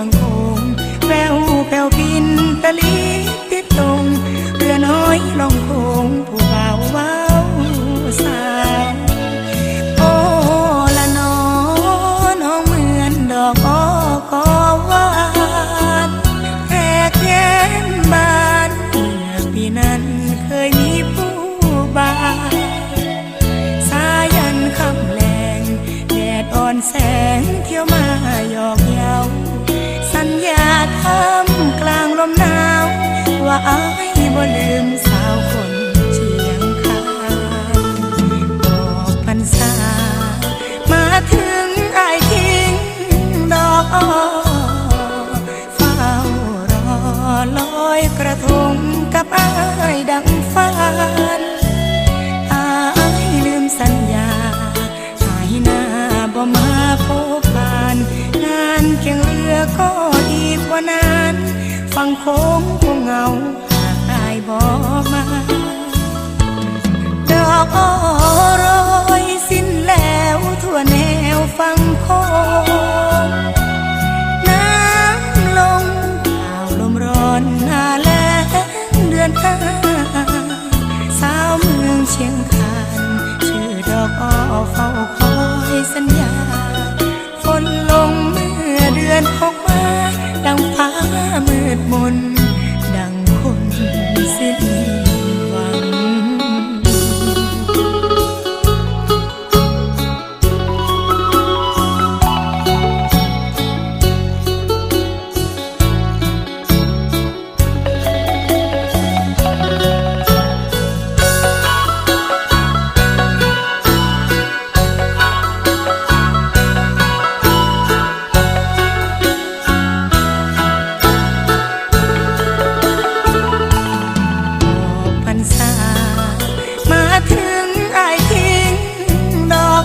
ฝั่งโขงแววแผ่วพินตะลีติดตรงเรือน้อยลองโคงผู้บ่าวเว้าสาวโอ้ละนอน้องเหมือนดอกอ้อกอวานแรกแย้มบานเมื่อปีนั้นเคยมีผู้บ่าวสายันคำแรงแดดอ่อนแสงเที่ยวมา ญาทำกลางลมหนาว ว่าอายบ่ลืมสาวคนเชียงคานบอกพรรษามาถึงอายทิ้งดอกอ้อเฝ้ารอลอยกระทงกับอายดังฝัน นาน ฟังโค้งคงเงาหากอายบอกมา ดอกอ้อ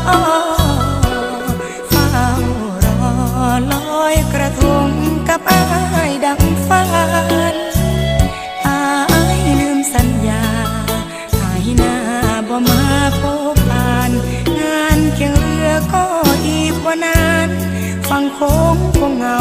เฝ้ารอลอยกระทงกับอายดังฝันอายลืมสัญญาหายหน้าบ่มาพบผ่าน งานเคียงเรือก็อีกว่านาน ฟังโค้งคงเหงา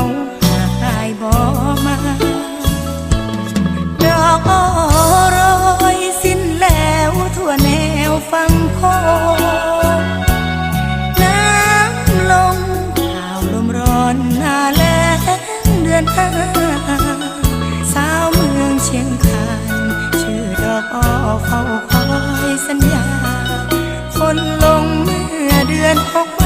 อ